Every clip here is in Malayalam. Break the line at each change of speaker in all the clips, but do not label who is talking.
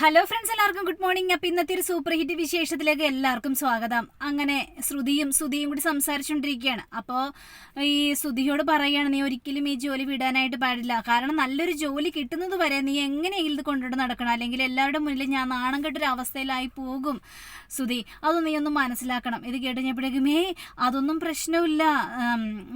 ഹലോ ഫ്രണ്ട്സ് എല്ലാവർക്കും ഗുഡ് മോർണിംഗ് അപ്പൊ ഇന്നത്തെ ഒരു സൂപ്പർ ഹിറ്റ് വിശേഷത്തിലേക്ക് എല്ലാവർക്കും സ്വാഗതം. അങ്ങനെ ശ്രുതിയും സുധിയും കൂടി സംസാരിച്ചുകൊണ്ടിരിക്കുകയാണ്. അപ്പോൾ ഈ സുധിയോട് പറയുകയാണ് നീ ഒരിക്കലും ഈ ജോലി വിടാനായിട്ട് പാടില്ല. കാരണം നല്ലൊരു ജോലി കിട്ടുന്നത് വരെ നീ എങ്ങനെയെങ്കിലും ഇത് കൊണ്ടുകൊണ്ട് നടക്കണം? അല്ലെങ്കിൽ എല്ലാവരുടെ മുന്നിൽ ഞാൻ നാണം കെട്ടൊരു അവസ്ഥയിലായി പോകും. ശ്രുതി അത് നീ ഒന്ന് മനസ്സിലാക്കണം. ഇത് കേട്ടുകഴിഞ്ഞപ്പോഴേക്കും ഏ അതൊന്നും പ്രശ്നമില്ല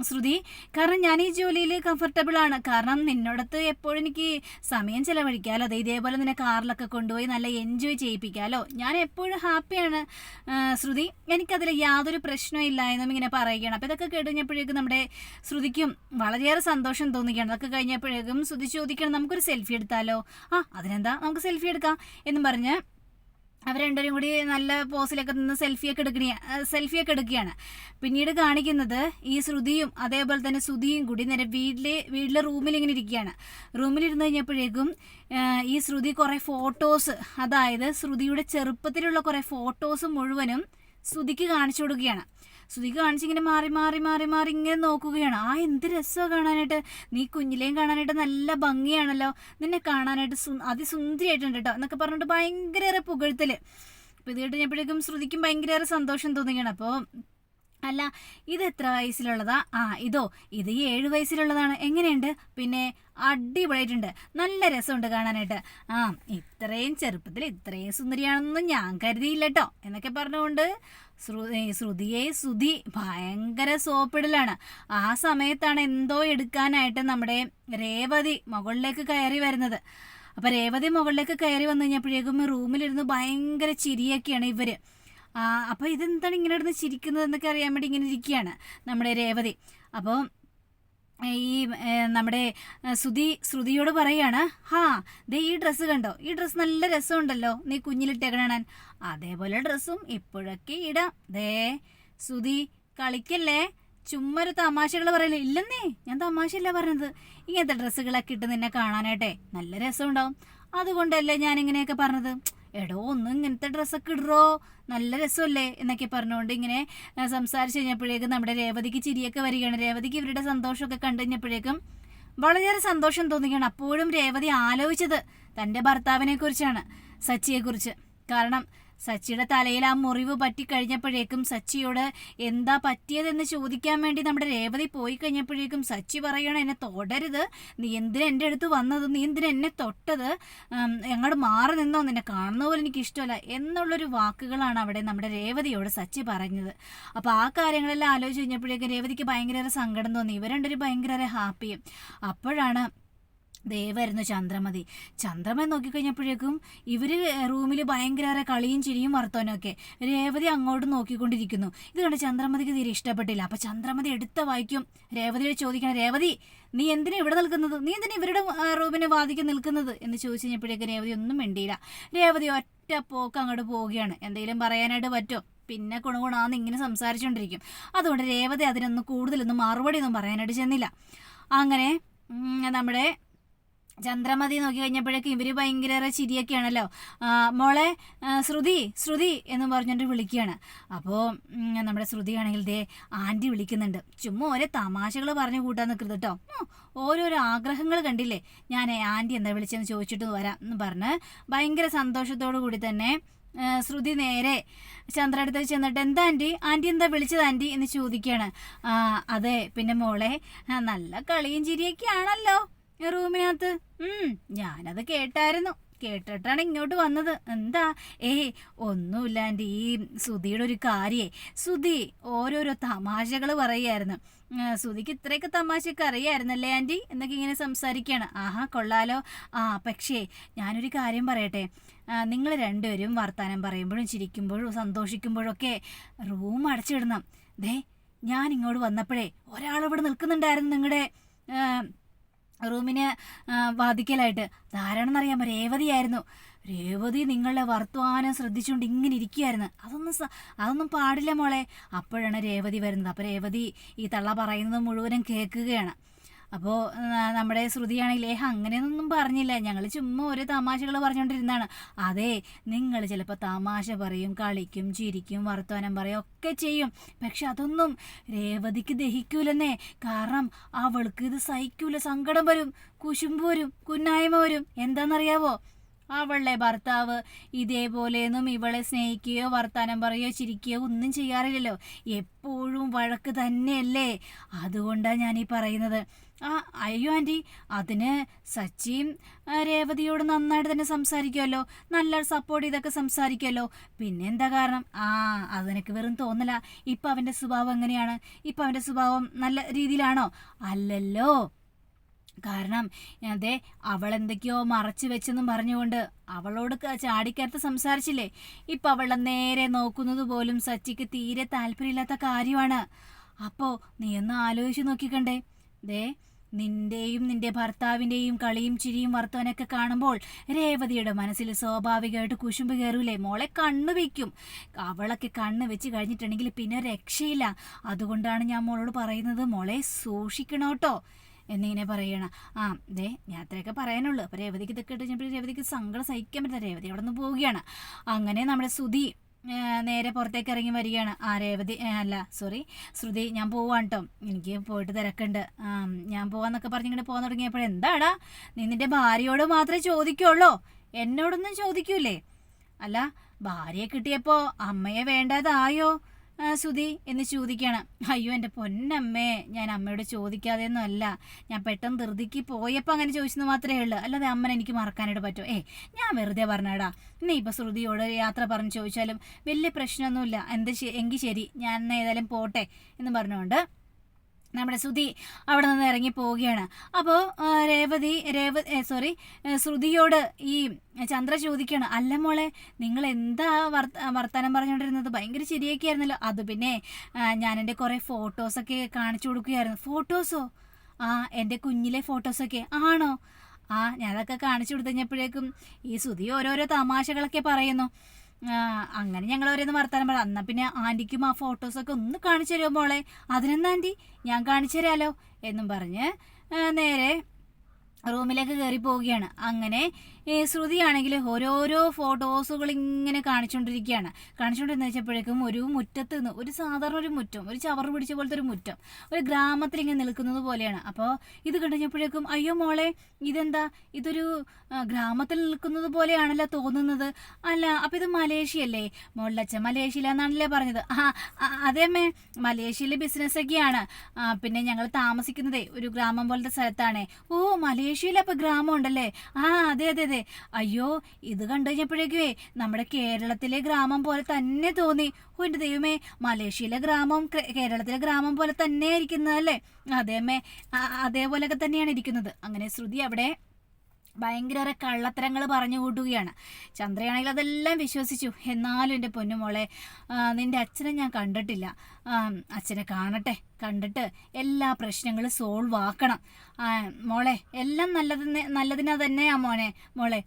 ശ്രുതി കാരണം ഞാൻ ഈ ജോലിയിൽ കംഫർട്ടബിൾ ആണ്. കാരണം നിന്നോടത്ത് എപ്പോഴും എനിക്ക് സമയം ചിലവഴിക്കാമല്ലോ അതെ ഇതേപോലെ നിന്നെ കാറിലൊക്കെ കൊണ്ടുപോയി നല്ല എൻജോയ് ചെയ്യിപ്പിക്കാമല്ലോ ഞാൻ എപ്പോഴും ഹാപ്പിയാണ് ശ്രുതി. എനിക്കതിൽ യാതൊരു പ്രശ്നവും ഇല്ല എന്നും ഇങ്ങനെ പറയുകയാണ്. അപ്പോൾ ഇതൊക്കെ കേട്ടുകഴിഞ്ഞപ്പോഴേക്കും നമ്മുടെ ശ്രുതിക്കും വളരെയേറെ സന്തോഷം തോന്നുകയാണ്. അതൊക്കെ കഴിഞ്ഞപ്പോഴേക്കും ശ്രുതി ചോദിക്കണം നമുക്കൊരു സെൽഫി എടുത്താലോ? ആ അതിനെന്താ? നമുക്ക് സെൽഫി എടുക്കാം എന്നും പറഞ്ഞ് അവർ രണ്ടുപേരും കൂടി നല്ല പോസിലൊക്കെ നിന്ന് സെൽഫിയൊക്കെ എടുക്കണ സെൽഫിയൊക്കെ എടുക്കുകയാണ്. പിന്നീട് കാണിക്കുന്നത് ഈ ശ്രുതിയും അതേപോലെ തന്നെ ശ്രുതിയും കൂടി നേരെ വീട്ടിലെ വീട്ടിലെ റൂമിൽ ഇങ്ങനെ ഇരിക്കുകയാണ്. റൂമിലിരുന്ന് കഴിഞ്ഞപ്പോഴേക്കും ഈ ശ്രുതി കുറേ ഫോട്ടോസ് അതായത് ശ്രുതിയുടെ ചെറുപ്പത്തിലുള്ള കുറേ ഫോട്ടോസ് മുഴുവനും ശ്രുതിക്ക് കാണിച്ചു കൊടുക്കുകയാണ്. ശ്രുതിക്ക് കാണിച്ചിങ്ങനെ മാറി മാറി മാറി മാറി ഇങ്ങനെ നോക്കുകയാണ്. ആ എന്ത് രസമാണ് കാണാനായിട്ട്. നീ കുഞ്ഞിലേയും കാണാനായിട്ട് നല്ല ഭംഗിയാണല്ലോ. നിന്നെ കാണാനായിട്ട് സു അതിസുന്ദരിയായിട്ടുണ്ട് കേട്ടോ എന്നൊക്കെ പറഞ്ഞിട്ട് ഭയങ്കര പുകഴ്ത്തൽ. അപ്പോൾ ഇത് കേട്ട് കേട്ടുകഴിഞ്ഞപ്പോഴേക്കും ശ്രുതിക്കും ഭയങ്കര സന്തോഷം തോന്നുകയാണ്. അപ്പോൾ അല്ല ഇത് എത്ര വയസ്സിലുള്ളതാ? ആ ഇതോ ഇത് ഈ ഏഴ് വയസ്സിലുള്ളതാണ്. എങ്ങനെയുണ്ട്? പിന്നെ അടിപൊളിയായിട്ടുണ്ട്. നല്ല രസമുണ്ട് കാണാനായിട്ട്. ആ ഇത്രയും ചെറുപ്പത്തിൽ ഇത്രയും സുന്ദരിയാണെന്നൊന്നും ഞാൻ കരുതിയില്ല കേട്ടോ എന്നൊക്കെ പറഞ്ഞുകൊണ്ട് ശ്രുതിയെ ശ്രുതി ഭയങ്കര സോപ്പിടലാണ്. ആ സമയത്താണ് എന്തോ എടുക്കാനായിട്ട് നമ്മുടെ രേവതി മുകളിലേക്ക് കയറി വരുന്നത്. അപ്പൊ രേവതി മുകളിലേക്ക് കയറി വന്നു കഴിഞ്ഞപ്പോഴേക്കും റൂമിലിരുന്ന് ഭയങ്കര ചിരിയൊക്കെയാണ് ഇവർ. ആ അപ്പോൾ ഇതെന്താണ് ഇങ്ങനെ ഇടുന്ന ചിരിക്കുന്നത് എന്നൊക്കെ അറിയാൻ വേണ്ടി ഇങ്ങനെ ഇരിക്കുകയാണ് നമ്മുടെ രേവതി. അപ്പോൾ ഈ നമ്മുടെ ശ്രുതി ശ്രുതിയോട് പറയാണ് ഹാ ദേ ഈ ഡ്രസ്സ് കണ്ടോ? ഈ ഡ്രസ്സ് നല്ല രസമുണ്ടല്ലോ. നീ കുഞ്ഞിലിട്ടേക്കണാൻ അതേപോലെ ഡ്രസ്സും ഇപ്പോഴൊക്കെ ഇടാം. ദേ ശ്രുതി കളിക്കല്ലേ? ചുമ്മാ ഒരു തമാശകൾ പറയല്ലേ? ഇല്ലെന്നേ ഞാൻ തമാശയല്ല പറഞ്ഞത്. ഇങ്ങനത്തെ ഡ്രസ്സുകളൊക്കെ ഇട്ട് നിന്നെ കാണാനായിട്ടെ നല്ല രസമുണ്ടാവും. അതുകൊണ്ടല്ലേ ഞാൻ ഇങ്ങനെയൊക്കെ പറഞ്ഞത്. എടോ ഒന്ന് ഇങ്ങനത്തെ ഡ്രസ്സൊക്കെ ഇടറോ? നല്ല രസമല്ലേ? എന്നൊക്കെ പറഞ്ഞുകൊണ്ട് ഇങ്ങനെ സംസാരിച്ച് കഴിഞ്ഞപ്പോഴേക്കും നമ്മുടെ രേവതിക്ക് ചിരിയൊക്കെ വരികയാണ്. രേവതിക്ക് ഇവരുടെ സന്തോഷമൊക്കെ കണ്ടു കഴിഞ്ഞപ്പോഴേക്കും വളരെയേറെ സന്തോഷം തോന്നുകയാണ്. അപ്പോഴും രേവതി ആലോചിച്ചത് തന്റെ ഭർത്താവിനെ കുറിച്ചാണ് സച്ചിയെക്കുറിച്ച്. കാരണം സച്ചിയുടെ തലയിൽ ആ മുറിവ് പറ്റി കഴിഞ്ഞപ്പോഴേക്കും സച്ചിയോട് എന്താ പറ്റിയതെന്ന് ചോദിക്കാൻ വേണ്ടി നമ്മുടെ രേവതി പോയി കഴിഞ്ഞപ്പോഴേക്കും സച്ചി പറയണം എന്നെ തൊടരുത്. നീ എന്തിനാ എന്റെ അടുത്ത് വന്നത്? നീ എന്തിനാ എന്നെ തൊട്ടത്? എങ്ങോട്ട് മാറി നിന്നോ? നിന്നെ കാണുന്ന പോലെ എനിക്ക് ഇഷ്ടമല്ല. എന്നുള്ളൊരു വാക്കുകളാണ് അവിടെ നമ്മുടെ രേവതിയോട് സച്ചി പറഞ്ഞത്. അപ്പോൾ ആ കാര്യങ്ങളെല്ലാം ആലോചിച്ച് കഴിഞ്ഞപ്പോഴേക്കും രേവതിക്ക് ഭയങ്കര സങ്കടം തോന്നി. ഇവർ രണ്ടുപേരും ഭയങ്കര ഹാപ്പിയും. അപ്പോഴാണ് ദേ വരുന്നു ചന്ദ്രമതി. ചന്ദ്രമതി നോക്കിക്കഴിഞ്ഞപ്പോഴേക്കും ഇവർ റൂമിൽ ഭയങ്കര കളിയും ചിരിയും വർത്തവനൊക്കെ രേവതി അങ്ങോട്ട് നോക്കിക്കൊണ്ടിരിക്കുന്നു. ഇത് കണ്ട് ചന്ദ്രമതിക്ക് തീരെ ഇഷ്ടപ്പെട്ടില്ല. അപ്പം ചന്ദ്രമതി എടുത്ത വായിക്കും. രേവതിയോട് ചോദിക്കണം രേവതി നീ എന്തിനാ ഇവിടെ നിൽക്കുന്നത്? നീ എന്തിനാ ഇവരുടെ റൂമിനെ റൂമിന് വാദിക്ക് നിൽക്കുന്നത്? എന്ന് ചോദിച്ചു കഴിഞ്ഞപ്പോഴേക്കും രേവതി ഒന്നും മിണ്ടിയില്ല. രേവതി ഒറ്റ പോക്ക് അങ്ങോട്ട് പോവുകയാണ്. എന്തെങ്കിലും പറയാനായിട്ട് പറ്റുമോ പിന്നെ ഗുണഗുണാന്ന് ഇങ്ങനെ സംസാരിച്ചുകൊണ്ടിരിക്കും അതുകൊണ്ട് രേവതി അതിനൊന്നും കൂടുതലൊന്നും മറുപടി ഒന്നും പറയാനായിട്ട് ചെന്നില്ല. അങ്ങനെ നമ്മുടെ ചന്ദ്രമതി നോക്കി കഴിഞ്ഞപ്പോഴേക്കും ഇവർ ഭയങ്കര ചിരിയൊക്കെയാണല്ലോ. മോളെ ശ്രുതി ശ്രുതി എന്ന് പറഞ്ഞിട്ട് വിളിക്കുകയാണ്. അപ്പോൾ നമ്മുടെ ശ്രുതി ആണെങ്കിൽ ദേ ആന്റി വിളിക്കുന്നുണ്ട്. ചുമ്മാ ഓരോ തമാശകൾ പറഞ്ഞു കൂട്ടാൻ നിൽക്കരുത് കേട്ടോ ഓരോരോ ആഗ്രഹങ്ങൾ കണ്ടില്ലേ? ഞാൻ ആന്റി എന്താ വിളിച്ചെന്ന് ചോദിച്ചിട്ട് വരാം എന്ന് പറഞ്ഞ് ഭയങ്കര സന്തോഷത്തോടു കൂടി തന്നെ ശ്രുതി നേരെ ചന്ദ്ര അടുത്ത് ചെന്നിട്ട് എന്താ ആന്റി ആന്റി എന്താ വിളിച്ചത് ആന്റി എന്ന് ചോദിക്കുകയാണ്. അതെ പിന്നെ മോളെ നല്ല കളിയും ചിരിയൊക്കെ ആണല്ലോ റൂമിനകത്ത്? ഉം ഞാനത് കേട്ടായിരുന്നു. കേട്ടിട്ടാണ് ഇങ്ങോട്ട് വന്നത്. എന്താ? ഏ ഒന്നുമില്ല ആന്റി. ഈ സുധിയുടെ ഒരു കാര്യേ. സുധി ഓരോരോ തമാശകൾ പറയായിരുന്നു ആ, സുധിക്ക് ഇത്രയൊക്കെ തമാശയൊക്കെ അറിയായിരുന്നല്ലേ ആന്റി? എന്നൊക്കെ ഇങ്ങനെ സംസാരിക്കുകയാണ്. ആഹാ കൊള്ളാലോ. ആ പക്ഷേ ഞാനൊരു കാര്യം പറയട്ടെ. നിങ്ങൾ രണ്ടുപേരും വർത്തമാനം പറയുമ്പോഴും ചിരിക്കുമ്പോഴും സന്തോഷിക്കുമ്പോഴൊക്കെ റൂം അടച്ചിടണം. ദേ ഞാൻ ഇങ്ങോട്ട് വന്നപ്പോഴേ ഒരാളിവിടെ നിൽക്കുന്നുണ്ടായിരുന്നു നിങ്ങളുടെ റൂമിന് വാദിക്കലായിട്ട്. ധാരാണെന്നറിയാമോ രേവതിയായിരുന്നു. രേവതി നിങ്ങളുടെ വർത്തമാനം ശ്രദ്ധിച്ചുകൊണ്ട് ഇങ്ങനെ ഇരിക്കുകയായിരുന്നു അതൊന്നും അതൊന്നും പാടില്ല മോളെ. അപ്പോഴാണ് രേവതി വരുന്നത്. അപ്പോൾ രേവതി ഈ തള്ള പറയുന്നത് മുഴുവനും കേൾക്കുകയാണ്. അപ്പോൾ നമ്മുടെ ശ്രുതിയാണെങ്കിൽ ഏഹ് അങ്ങനെയൊന്നും പറഞ്ഞില്ല. ഞങ്ങൾ ചുമ്മാ ഒരു തമാശകൾ പറഞ്ഞുകൊണ്ടിരുന്നതാണ് അതെ നിങ്ങൾ ചിലപ്പോൾ തമാശ പറയും കളിക്കും ചിരിക്കും വർത്തമാനം പറയും ഒക്കെ ചെയ്യും. പക്ഷെ അതൊന്നും രേവതിക്ക് ദഹിക്കൂലെന്നേ. കാരണം അവൾക്ക് ഇത് സഹിക്കൂല. സങ്കടം വരും. കുശുമ്പ് വരും. കുന്നായ്മ വരും. എന്താണെന്നറിയാവോ അവളുടെ ഭർത്താവ് ഇതേപോലെയൊന്നും ഇവളെ സ്നേഹിക്കുകയോ വർത്താനം പറയുകയോ ചിരിക്കുകയോ ഒന്നും ചെയ്യാറില്ലല്ലോ. എപ്പോഴും വഴക്ക് തന്നെയല്ലേ? അതുകൊണ്ടാണ് ഞാനീ പറയുന്നത്. ആ അയ്യോ ആന്റി അതിന് സച്ചിയും രേവതിയോട് നന്നായിട്ട് തന്നെ സംസാരിക്കുമല്ലോ നല്ല സപ്പോർട്ട് ചെയ്തൊക്കെ സംസാരിക്കുമല്ലോ പിന്നെ എന്താ കാരണം? ആ അതെനിക്ക് വെറും തോന്നല. ഇപ്പം അവന്റെ സ്വഭാവം എങ്ങനെയാണ്? ഇപ്പം അവന്റെ സ്വഭാവം നല്ല രീതിയിലാണോ? അല്ലല്ലോ. കാരണം അതെ അവൾ എന്തൊക്കെയോ മറച്ചു വെച്ചെന്നും പറഞ്ഞുകൊണ്ട് അവളോട് ചാടിക്കരത്ത് സംസാരിച്ചില്ലേ? ഇപ്പൊ അവളെ നേരെ നോക്കുന്നത് പോലും സച്ചിക്ക് തീരെ താല്പര്യമില്ലാത്ത കാര്യമാണ്. അപ്പോ നീ ഒന്ന് ആലോചിച്ച് നോക്കിക്കണ്ടേ. ദേ നിന്റെയും നിന്റെ ഭർത്താവിന്റെയും കളിയും ചിരിയും വർത്തവനൊക്കെ കാണുമ്പോൾ രേവതിയുടെ മനസ്സിൽ സ്വാഭാവികമായിട്ട് കുശുമ്പ് കയറൂലേ? മോളെ കണ്ണ് വെക്കും. അവളൊക്കെ കണ്ണ് വെച്ച് കഴിഞ്ഞിട്ടുണ്ടെങ്കിൽ പിന്നെ രക്ഷയില്ല. അതുകൊണ്ടാണ് ഞാൻ മോളോട് പറയുന്നത് മോളെ സൂക്ഷിക്കണോട്ടോ എന്നിങ്ങനെ പറയണം. ആ ദേ അത്രയൊക്കെ പറയാനുള്ളൂ. അപ്പോൾ രേവതിക്ക് ഇതൊക്കെ ഇട്ട് രേവതിക്ക് സങ്കടം സഹിക്കാൻ പറ്റില്ല. രേവതി അവിടെ നിന്ന് പോവുകയാണ്. അങ്ങനെ നമ്മുടെ സുധി നേരെ പുറത്തേക്ക് ഇറങ്ങി വരികയാണ്. ആ രേവതി അല്ല സോറി ശ്രുതി ഞാൻ പോവാണ് കേട്ടോ എനിക്ക് പോയിട്ട് തിരക്കുണ്ട്. ഞാൻ പോവാന്നൊക്കെ പറഞ്ഞിങ്ങനെ പോകാൻ തുടങ്ങിയപ്പോൾ എന്താടാ? നീ നിന്റെ ഭാര്യയോട് മാത്രമേ ചോദിക്കുള്ളൂ. എന്നോടൊന്നും ചോദിക്കൂലേ? അല്ല ഭാര്യയെ കിട്ടിയപ്പോൾ അമ്മയെ വേണ്ടതായോ? സുധി എന്ന് ചോദിക്കുകയാണ് അയ്യോ എന്റെ പൊന്നമ്മേ ഞാൻ അമ്മയോട് ചോദിക്കാതെയൊന്നും അല്ല ഞാൻ പെട്ടെന്ന് ധൃതിക്ക് പോയപ്പോൾ അങ്ങനെ ചോദിച്ചെന്ന് മാത്രമേ ഉള്ളൂ. അല്ലാതെ അമ്മ എനിക്ക് മറക്കാനായിട്ട് പറ്റുമോ ഏ ഞാൻ വെറുതെ പറഞ്ഞാടാ. നീ ഇപ്പോൾ ശ്രുതിയോട് യാത്ര പറഞ്ഞ് ചോദിച്ചാലും വലിയ പ്രശ്നമൊന്നുമില്ല. എന്ത് എങ്കിൽ ശരി ഞാൻ ഏതായാലും പോട്ടെ എന്ന് പറഞ്ഞുകൊണ്ട് നമ്മുടെ ശ്രുതി അവിടെ നിന്ന് ഇറങ്ങി പോവുകയാണ്. അപ്പോൾ രേവതി രേവ സോറി ശ്രുതിയോട് ഈ ചന്ദ്ര ചോദിക്കുകയാണ് അല്ല മോളെ നിങ്ങൾ എന്താ വർത്ത വർത്തമാനം പറഞ്ഞുകൊണ്ടിരുന്നത്? ഭയങ്കര ശരിയൊക്കെ ആയിരുന്നല്ലോ അത് പിന്നെ ഞാൻ എന്റെ കുറേ ഫോട്ടോസൊക്കെ കാണിച്ചു കൊടുക്കുകയായിരുന്നു. ഫോട്ടോസോ ആ എന്റെ കുഞ്ഞിലെ ഫോട്ടോസൊക്കെ ആണോ? ആ ഞാനതൊക്കെ കാണിച്ചു കൊടുത്തു കഴിഞ്ഞപ്പോഴേക്കും ഈ ശ്രുതി ഓരോരോ തമാശകളൊക്കെ പറയുന്നു. അങ്ങനെ ഞങ്ങൾ ഓരോന്ന് വർത്താനം പറയാം. എന്നാൽ പിന്നെ ആന്റിക്കും ആ ഫോട്ടോസൊക്കെ ഒന്ന് കാണിച്ചു തരുമോ മോളെ? അതിനെന്താ ആന്റി ഞാൻ കാണിച്ചു തരാലോ എന്നും പറഞ്ഞ് നേരെ റൂമിലേക്ക് കയറി പോവുകയാണ്. അങ്ങനെ ശ്രുതിയാണെങ്കിൽ ഓരോരോ ഫോട്ടോസുകൾ ഇങ്ങനെ കാണിച്ചുകൊണ്ടിരിക്കുകയാണ് കാണിച്ചുകൊണ്ടിരുന്ന വെച്ചപ്പോഴേക്കും ഒരു മുറ്റത്ത് നിന്ന് ഒരു സാധാരണ ഒരു മുറ്റം ഒരു ചവറ് പിടിച്ച പോലത്തെ ഒരു മുറ്റം ഒരു ഗ്രാമത്തിൽ ഇങ്ങനെ നിൽക്കുന്നത് പോലെയാണ്. അപ്പോൾ ഇത് കണ്ടുകഴിഞ്ഞപ്പോഴേക്കും അയ്യോ മോളെ ഇതെന്താ? ഇതൊരു ഗ്രാമത്തിൽ നിൽക്കുന്നത് പോലെയാണല്ലോ തോന്നുന്നത്. അല്ല അപ്പം ഇത് മലേഷ്യയല്ലേ? മോളിലച്ഛൻ മലേഷ്യയിലെന്നാണല്ലേ പറഞ്ഞത്. ആ അതേമേ മലേഷ്യയിലെ ബിസിനസ്സൊക്കെയാണ് പിന്നെ ഞങ്ങൾ താമസിക്കുന്നതേ ഒരു ഗ്രാമം പോലത്തെ സ്ഥലത്താണ്. ഓ മലേഷ്യയിൽ ഗ്രാമം ഉണ്ടല്ലേ? ആ അതെ അതെ. അതെ അയ്യോ ഇത് കണ്ടു കഴിഞ്ഞപ്പോഴേക്കുവേ നമ്മുടെ കേരളത്തിലെ ഗ്രാമം പോലെ തന്നെ തോന്നി. എന്റെ ദൈവമേ മലേഷ്യയിലെ ഗ്രാമം കേരളത്തിലെ ഗ്രാമം പോലെ തന്നെ ഇരിക്കുന്നതല്ലേ അതേമേ അതേപോലെയൊക്കെ തന്നെയാണ് ഇരിക്കുന്നത്. അങ്ങനെ ശ്രുതി അവിടെ ഭയങ്കര കള്ളത്തരങ്ങൾ പറഞ്ഞു കൂട്ടുകയാണ്. ചന്ദ്രയാണെങ്കിൽ അതെല്ലാം വിശ്വസിച്ചു. എന്നാലും എന്റെ പൊന്നുമോളെ നിന്റെ അച്ഛനെ ഞാൻ കണ്ടിട്ടില്ല. അച്ഛനെ കാണട്ടെ കണ്ടിട്ട് എല്ലാ പ്രശ്നങ്ങളും സോൾവ് ആക്കണം. മോളെ എല്ലാം നല്ലതിന് നല്ലതിനാ തന്നെയാ മോനെ മോളെ.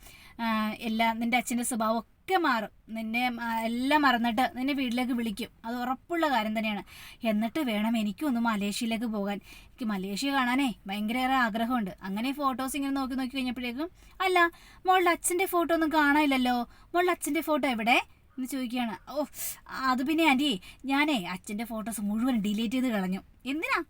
എല്ലാം നിന്റെ അച്ഛന്റെ സ്വഭാവം ഒക്കെ മാറും. നിന്നെ എല്ലാം മറന്നിട്ട് നിന്നെ വീട്ടിലേക്ക് വിളിക്കും. അത് ഉറപ്പുള്ള കാര്യം തന്നെയാണ്. എന്നിട്ട് വേണം എനിക്കും ഒന്ന് മലേഷ്യയിലേക്ക് പോകാൻ. എനിക്ക് മലേഷ്യ കാണാനേ ഭയങ്കരയേറെ ആഗ്രഹമുണ്ട്. അങ്ങനെ ഫോട്ടോസ് ഇങ്ങനെ നോക്കി നോക്കി കഴിഞ്ഞപ്പോഴേക്കും അല്ല മോളുടെ അച്ഛന്റെ ഫോട്ടോ ഒന്നും കാണാനില്ലല്ലോ. മോളുടെ അച്ഛന്റെ ഫോട്ടോ എവിടെ? എന്ന് ചോദിക്കുകയാണ്. ഓ അത് പിന്നെ ആന്റി ഞാനേ അച്ഛന്റെ ഫോട്ടോസ് മുഴുവൻ ഡിലീറ്റ് ചെയ്ത് കളഞ്ഞു. എന്തിനാ?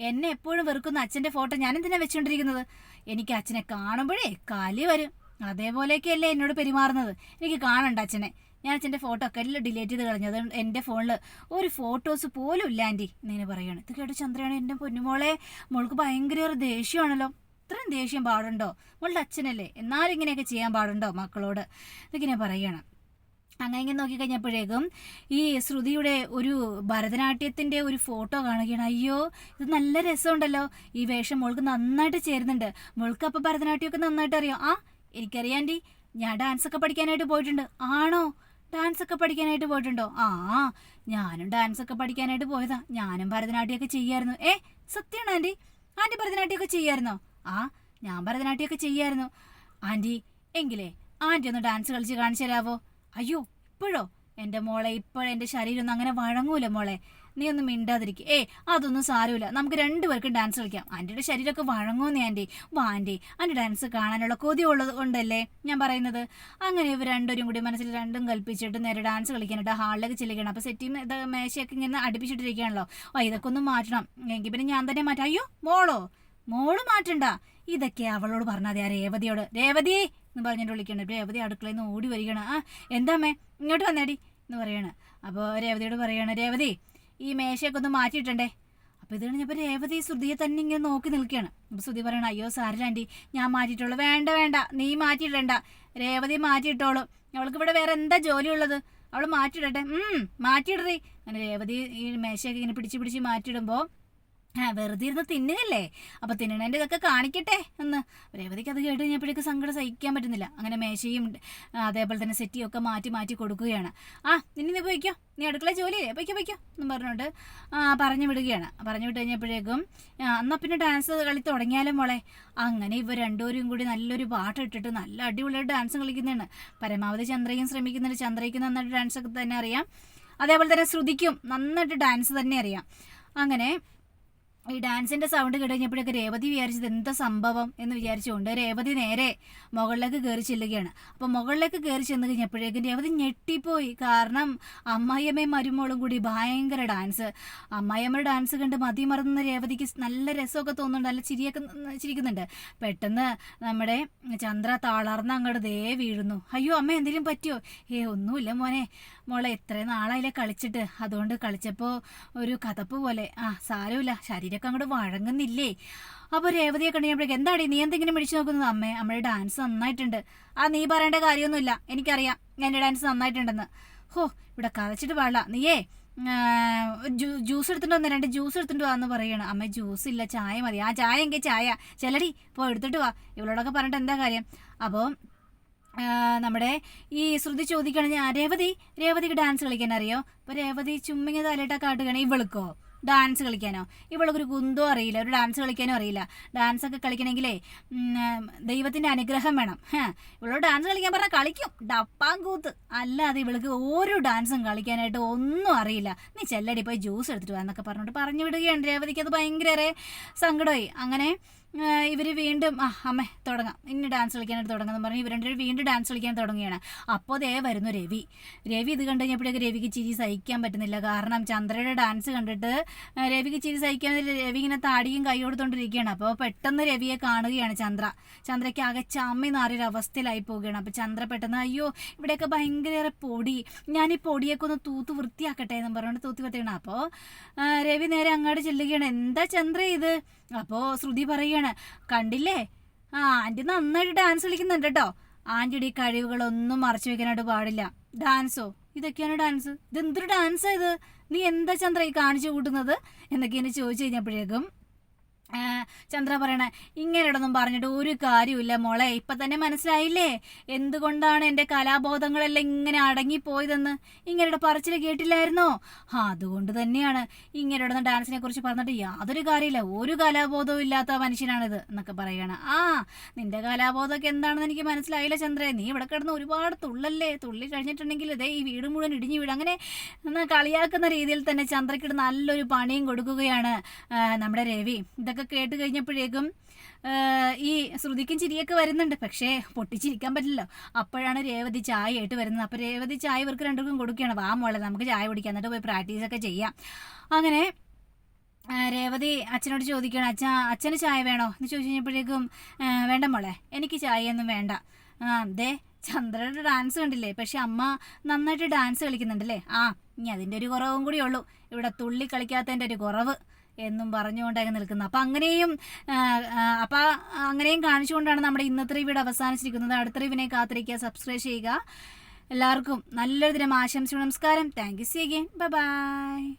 എന്നെ എപ്പോഴും വെറുക്കുന്ന അച്ഛന്റെ ഫോട്ടോ ഞാൻ എന്തിനാ വെച്ചുകൊണ്ടിരിക്കുന്നത് എനിക്ക് അച്ഛനെ കാണുമ്പോഴേ കാലി വരും. അതേപോലെയൊക്കെയല്ലേ എന്നോട് പെരുമാറുന്നത്. എനിക്ക് കാണണ്ട അച്ഛനെ. ഞാൻ അച്ഛന്റെ ഫോട്ടോ ഒക്കെ എല്ലാം ഡിലീറ്റ് ചെയ്ത് കളഞ്ഞത് എന്റെ ഫോണിൽ ഒരു ഫോട്ടോസ് പോലും ഇല്ല ആന്റി എന്നിങ്ങനെ പറയുകയാണ് ഇത് കേട്ട് ചന്ദ്രയാണ് എന്റെ പൊന്നുമോളെ മോൾക്ക് ഭയങ്കര ഒരു ദേഷ്യമാണല്ലോ. ഇത്രയും ദേഷ്യം പാടുണ്ടോ? മോളുടെ അച്ഛനല്ലേ. എന്നാലും ഇങ്ങനെയൊക്കെ ചെയ്യാൻ പാടുണ്ടോ മക്കളോട്? ഇതിങ്ങനെ പറയുകയാണ് അങ്ങനെ ഇങ്ങനെ നോക്കിക്കഴിഞ്ഞപ്പോഴേക്കും ഈ ശ്രുതിയുടെ ഒരു ഭരതനാട്യത്തിന്റെ ഒരു ഫോട്ടോ കാണുകയാണ്. അയ്യോ ഇത് നല്ല രസമുണ്ടല്ലോ. ഈ വേഷം മോൾക്ക് നന്നായിട്ട് ചേരുന്നുണ്ട്. മോൾക്ക് അപ്പോൾ ഭരതനാട്യമൊക്കെ നന്നായിട്ട് അറിയാം. ആ എനിക്കറിയാം ആന്റി ഞാൻ ഡാൻസ് ഒക്കെ പഠിക്കാനായിട്ട് പോയിട്ടുണ്ട്. ആണോ? ഡാൻസ് ഒക്കെ പഠിക്കാനായിട്ട് പോയിട്ടുണ്ടോ? ആ ഞാനും ഡാൻസ് ഒക്കെ പഠിക്കാനായിട്ട് പോയതാ. ഞാനും ഭരതനാട്യമൊക്കെ ചെയ്യായിരുന്നു. ഏ സത്യമാണോ ആന്റി? ആന്റി ഭരതനാട്യമൊക്കെ ചെയ്യായിരുന്നോ? ആ ഞാൻ ഭരതനാട്യമൊക്കെ ചെയ്യായിരുന്നു. ആന്റി എങ്കിലേ ആന്റി ഒന്ന് ഡാൻസ് കളിച്ച് കാണിച്ചു തരാവോ? അയ്യോ ഇപ്പോഴോ? എന്റെ മോളെ ഇപ്പോഴെന്റെ ശരീരം ഒന്നും അങ്ങനെ വഴങ്ങൂല മോളെ. നീ ഒന്നും മിണ്ടാതിരിക്കും. ഏ അതൊന്നും സാരമില്ല. നമുക്ക് രണ്ടുപേർക്കും ഡാൻസ് കളിക്കാം. ആന്റിയുടെ ശരീരമൊക്കെ വഴങ്ങൂന്നേ ആന്റി വാ ആന്റി ആന്റി ഡാൻസ് കാണാനുള്ള കൊതി ഉള്ളത് കൊണ്ടല്ലേ ഞാൻ പറയുന്നത്? അങ്ങനെ ഇവർ രണ്ടുപേരും കൂടി മനസ്സിൽ രണ്ടും കൽപ്പിച്ചിട്ട് നേരെ ഡാൻസ് കളിക്കാനായിട്ട് ഹാളിലേക്ക് ചെല്ലുകയാണ്. അപ്പോൾ ഇത് മേശയൊക്കെ ഇങ്ങനെ അടുപ്പിച്ചിട്ടിരിക്കുകയാണല്ലോ. ഓ ഇതൊക്കെ ഒന്ന് മാറ്റണം. എങ്കിൽ പിന്നെ ഞാൻ തന്നെ മാറ്റാം. അയ്യോ മോളോ? മോൾ മാറ്റണ്ട. ഇതൊക്കെ അവളോട് പറഞ്ഞാൽ ആ രേവതിയോട്. രേവതി എന്ന് പറഞ്ഞിട്ട് വിളിക്കണം രേവതി അടുക്കളയിൽ നിന്ന് ഓടി വരികയാണ്. ആ എന്താമ്മേ ഇങ്ങോട്ട് വന്നേടി എന്ന് പറയാണ്. അപ്പോൾ രേവതിയോട് പറയാണ് രേവതി ഈ മേശയൊക്കെ ഒന്ന് മാറ്റിയിട്ടണ്ടേ? അപ്പോൾ ഇത് കഴിഞ്ഞപ്പോൾ രേവതി ശ്രുതിയെ തന്നെ ഇങ്ങനെ നോക്കി നിൽക്കുകയാണ്. അപ്പോൾ ശ്രുതി പറയണം അയ്യോ സാരില്ല ഞാൻ മാറ്റിയിട്ടുള്ളൂ. വേണ്ട വേണ്ട നീ മാറ്റിയിടണ്ട. രേവതി മാറ്റിയിട്ടോളൂ. അവൾക്ക് ഇവിടെ വേറെ എന്താ ജോലി ഉള്ളത് അവൾ മാറ്റിയിടട്ടെ മാറ്റിയിടറി. അങ്ങനെ രേവതി ഈ മേശയൊക്കെ ഇങ്ങനെ പിടിച്ച് പിടിച്ച് മാറ്റിയിടുമ്പോൾ ആ വെറുതെ ഇരുന്ന് തിന്നുകല്ലേ അപ്പോൾ തിന്നണേന്റെ ഇതൊക്കെ കാണിക്കട്ടെ എന്ന് രേവതിക്ക് അത് കേട്ട് കഴിഞ്ഞപ്പോഴേക്ക് സങ്കടം സഹിക്കാൻ പറ്റുന്നില്ല. അങ്ങനെ മേശയും അതേപോലെ തന്നെ സെറ്റിയും ഒക്കെ മാറ്റി മാറ്റി കൊടുക്കുകയാണ്. ആ നിന്നെ നീ പോയിക്കോ. നീ അടുക്കള ജോലി ചെയ്യേ പൊയ്ക്കോ പൊയ്ക്കോ എന്നും പറഞ്ഞുകൊണ്ട് പറഞ്ഞു വിടുകയാണ്. പറഞ്ഞു വിട്ട് കഴിഞ്ഞപ്പോഴേക്കും എന്നാ പിന്നെ ഡാൻസ് കളി തുടങ്ങിയാലും മോളെ? അങ്ങനെ ഇവർ രണ്ടുപേരും കൂടി നല്ലൊരു പാട്ട് ഇട്ടിട്ട് നല്ല അടിപൊളിയായിട്ട് ഡാൻസ് കളിക്കുന്നതാണ്. പരമാവധി ചന്ദ്രയും ശ്രമിക്കുന്നുണ്ട്. ചന്ദ്രയ്ക്ക് നന്നായിട്ട് ഡാൻസ് ഒക്കെ തന്നെ അറിയാം. അതേപോലെ തന്നെ ശ്രുതിക്കും നന്നായിട്ട് ഡാൻസ് തന്നെ അറിയാം. അങ്ങനെ ഈ ഡാൻസിന്റെ സൗണ്ട് കേട്ടുകഴിഞ്ഞപ്പോഴൊക്കെ രേവതി വിചാരിച്ചത് എന്താ സംഭവം എന്ന് വിചാരിച്ചുകൊണ്ട് രേവതി നേരെ മുകളിലേക്ക് കയറി ചെല്ലുകയാണ്. അപ്പോൾ മുകളിലേക്ക് കയറി ചെന്ന് കഴിഞ്ഞപ്പോഴേക്കും രേവതി ഞെട്ടിപ്പോയി. കാരണം അമ്മായിയമ്മയും മരുമോളും കൂടി ഭയങ്കര ഡാൻസ് അമ്മായിയമ്മയുടെ ഡാൻസ് കണ്ട് മതി മറന്ന രേവതിക്ക് നല്ല രസമൊക്കെ തോന്നുന്നുണ്ട്. നല്ല ചിരിയൊക്കെ ചിരിക്കുന്നുണ്ട്. പെട്ടെന്ന് നമ്മുടെ ചന്ദ്ര തളർന്ന് അങ്ങോട്ട് ദേ വീഴുന്നു. അയ്യോ അമ്മ എന്തെങ്കിലും പറ്റിയോ? ഏ ഒന്നുമില്ല മോനെ. മോളെ എത്ര നാളായില്ലേ കളിച്ചിട്ട്. അതുകൊണ്ട് കളിച്ചപ്പോൾ ഒരു കഥപ്പ് പോലെ. ആ സാരമില്ല. ശരീരമൊക്കെ അങ്ങോട്ട് വഴങ്ങുന്നില്ലേ? അപ്പോൾ രേവതിയെ കണ്ടുകഴിഞ്ഞപ്പോഴേക്ക് എന്താടി നീ എന്തെങ്കിലും പിടിച്ചു നോക്കുന്നത്? അമ്മേ അമ്മയുടെ ഡാൻസ് നന്നായിട്ടുണ്ട്. ആ നീ പറയേണ്ട കാര്യമൊന്നുമില്ല. എനിക്കറിയാം എന്റെ ഡാൻസ് നന്നായിട്ടുണ്ടെന്ന്. ഹോ ഇവിടെ കതച്ചിട്ട് പാടില്ല. നീയേ ജ്യൂസ് എടുത്തിട്ട് വന്ന് രണ്ട് ജ്യൂസ് എടുത്തിട്ട് വാന്ന് പറയണം. അമ്മ ജ്യൂസ് ഇല്ല ചായ മതി. ആ ചായ എങ്കിൽ ചായ. ചെല്ലടി പോ എടുത്തിട്ട് വാ. ഇവളോടൊക്കെ പറഞ്ഞിട്ട് എന്താ കാര്യം? അപ്പോൾ നമ്മുടെ ഈ ശ്രുതി ചോദിക്കുകയാണെങ്കിൽ ഞാൻ രേവതി രേവതിക്ക് ഡാൻസ് കളിക്കാൻ അറിയോ? അപ്പോൾ രേവതി ചുമ്മിങ്ങ തലയിട്ടൊക്കെ കാട്ടുകയാണെങ്കിൽ ഇവൾക്കോ? ഡാൻസ് കളിക്കാനോ? ഇവൾക്കൊരു കുന്തോ അറിയില്ല ഒരു ഡാൻസ് കളിക്കാനോ അറിയില്ല. ഡാൻസ് ഒക്കെ കളിക്കണമെങ്കിലേ ദൈവത്തിന്റെ അനുഗ്രഹം വേണം. ഇവളോട് ഡാൻസ് കളിക്കാൻ പറഞ്ഞാൽ കളിക്കും. ഡപ്പാൻ കൂത്ത്. അല്ലാതെ ഇവൾക്ക് ഓരോ ഡാൻസും കളിക്കാനായിട്ട് ഒന്നും അറിയില്ല. നീ ചെല്ലടി പോയി ജ്യൂസ് എടുത്തിട്ട് വാ എന്നൊക്കെ പറഞ്ഞിട്ട് പറഞ്ഞു വിടുകയാണ് രേവതിക്ക്. അത് ഭയങ്കര സങ്കടമായി. അങ്ങനെ ഇവർ വീണ്ടും ആ അമ്മേ തുടങ്ങാം. ഇനി ഡാൻസ് കളിക്കാനായിട്ട് തുടങ്ങുന്നു പറഞ്ഞ് ഇവർ രണ്ടുപേരും വീണ്ടും ഡാൻസ് കളിക്കാൻ തുടങ്ങുകയാണ്. അപ്പോൾ ദേ വരുന്നു രവി. രവി ഇത് കണ്ടു കഴിഞ്ഞപ്പോഴേക്ക് രവിക്ക് ചിരി സഹിക്കാൻ പറ്റുന്നില്ല. കാരണം ചന്ദ്രയുടെ ഡാൻസ് കണ്ടിട്ട് രവിക്ക് ചിരി സഹിക്കാൻ. രവി ഇങ്ങനെ താടിയും കൈ കൊടുത്തോണ്ടിരിക്കുകയാണ്. അപ്പോൾ പെട്ടെന്ന് രവിയെ കാണുകയാണ് ചന്ദ്ര. ചന്ദ്രയ്ക്ക് ആകെ ചമ്മി നാറിയൊരു അവസ്ഥയിലായി പോവുകയാണ്. അപ്പോൾ ചന്ദ്ര പെട്ടെന്ന് അയ്യോ ഇവിടെയൊക്കെ ഭയങ്കര പൊടി. ഞാൻ ഈ പൊടിയൊക്കെ ഒന്ന് തൂത്ത് വൃത്തിയാക്കട്ടെ എന്ന് പറഞ്ഞുകൊണ്ട് തൂത്തി വൃത്തിയാണ് അപ്പോൾ രവി നേരെ അങ്ങോട്ട് ചെല്ലുകയാണ്. എന്താ ചന്ദ്ര ഇത്? അപ്പോൾ ശ്രുതി പറയാണ് കണ്ടില്ലേ? ആ ആന്റി നന്നായിട്ട് ഡാൻസ് കളിക്കുന്നുണ്ട് കേട്ടോ. ആന്റിയുടെ ഈ കഴിവുകളൊന്നും മറച്ചു വെക്കാനായിട്ട് പാടില്ല. ഡാൻസോ ഇതൊക്കെയാണ് ഡാൻസ് ഇതെന്തൊരു ഡാൻസ് ഇത്? നീ എന്താ ചന്ദ്ര ഈ കാണിച്ചു കൂട്ടുന്നത്? എന്നൊക്കെ എന്നെ ചോദിച്ചു കഴിഞ്ഞപ്പോഴേക്കും ചന്ദ്ര പറയണ ഇങ്ങനെയൊന്നും പറഞ്ഞിട്ട് ഒരു കാര്യമില്ല മോളെ ഇപ്പം തന്നെ മനസ്സിലായില്ലേ? എന്തുകൊണ്ടാണ് എന്റെ കലാബോധങ്ങളെല്ലാം ഇങ്ങനെ അടങ്ങിപ്പോയതെന്ന്? ഇങ്ങനെയുടെ പറച്ചിൽ കേട്ടില്ലായിരുന്നോ? അതുകൊണ്ട് തന്നെയാണ് ഇങ്ങനെ ഡാൻസിനെ കുറിച്ച് പറഞ്ഞിട്ട് യാതൊരു കാര്യമില്ല ഒരു കലാബോധവും ഇല്ലാത്ത മനുഷ്യനാണിത് എന്നൊക്കെ പറയണം. ആ നിന്റെ കലാബോധമൊക്കെ എന്താണെന്ന് എനിക്ക് മനസ്സിലായില്ല ചന്ദ്രേ. നീ ഇവിടെ കിടന്ന് ഒരുപാട് തുള്ളല്ലേ? തുള്ളി കഴിഞ്ഞിട്ടുണ്ടെങ്കിൽ ഇതേ ഈ വീട് മുഴുവൻ ഇടിഞ്ഞു വീട് അങ്ങനെ കളിയാക്കുന്ന രീതിയിൽ തന്നെ ചന്ദ്രയ്ക്കിട്ട് നല്ലൊരു പണിയും കൊടുക്കുകയാണ് നമ്മുടെ രവി. ഇതൊക്കെ കേട്ട് കഴിഞ്ഞപ്പോഴേക്കും ഈ ശ്രുതിക്കും ചിരിയൊക്കെ വരുന്നുണ്ട്. പക്ഷേ പൊട്ടിച്ചിരിക്കാൻ പറ്റില്ല അപ്പോഴാണ് രേവതി ചായ ആയിട്ട് വരുന്നത്. അപ്പോൾ രേവതി ചായ ഇവർക്ക് രണ്ടുപേർക്കും കൊടുക്കുകയാണ്. വാ മോളെ നമുക്ക് ചായ കുടിക്കാം. എന്നിട്ട് പോയി പ്രാക്ടീസൊക്കെ ചെയ്യാം. അങ്ങനെ രേവതി അച്ഛനോട് ചോദിക്കണം അച്ഛ അച്ഛന് ചായ വേണോ? എന്ന് ചോദിച്ചു കഴിഞ്ഞപ്പോഴേക്കും വേണ്ട മോളെ എനിക്ക് ചായയൊന്നും വേണ്ട. ദേ ചന്ദ്രയുടെ ഡാൻസ് കണ്ടില്ലേ? പക്ഷെ അമ്മ നന്നായിട്ട് ഡാൻസ് കളിക്കുന്നുണ്ടല്ലേ? ആ ഇനി അതിന്റെ ഒരു കുറവും കൂടി ഉള്ളൂ. ഇവിടെ തുള്ളി കളിക്കാത്തതിന്റെ ഒരു കുറവ്. എന്നും പറഞ്ഞുകൊണ്ടൊക്കെ നിൽക്കുന്നത് അപ്പം അങ്ങനെയും അപ്പം അങ്ങനെയും കാണിച്ചുകൊണ്ടാണ് നമ്മുടെ ഇന്നത്തെ റിവ്യൂടെ അവസാനിച്ചിരിക്കുന്നത്. അടുത്ത റിവിനെ കാത്തിരിക്കുക. സബ്സ്ക്രൈബ് ചെയ്യുക. എല്ലാവർക്കും നല്ലൊരു ദിനം ആശംസിച്ചു നമസ്കാരം. Thank you see again bye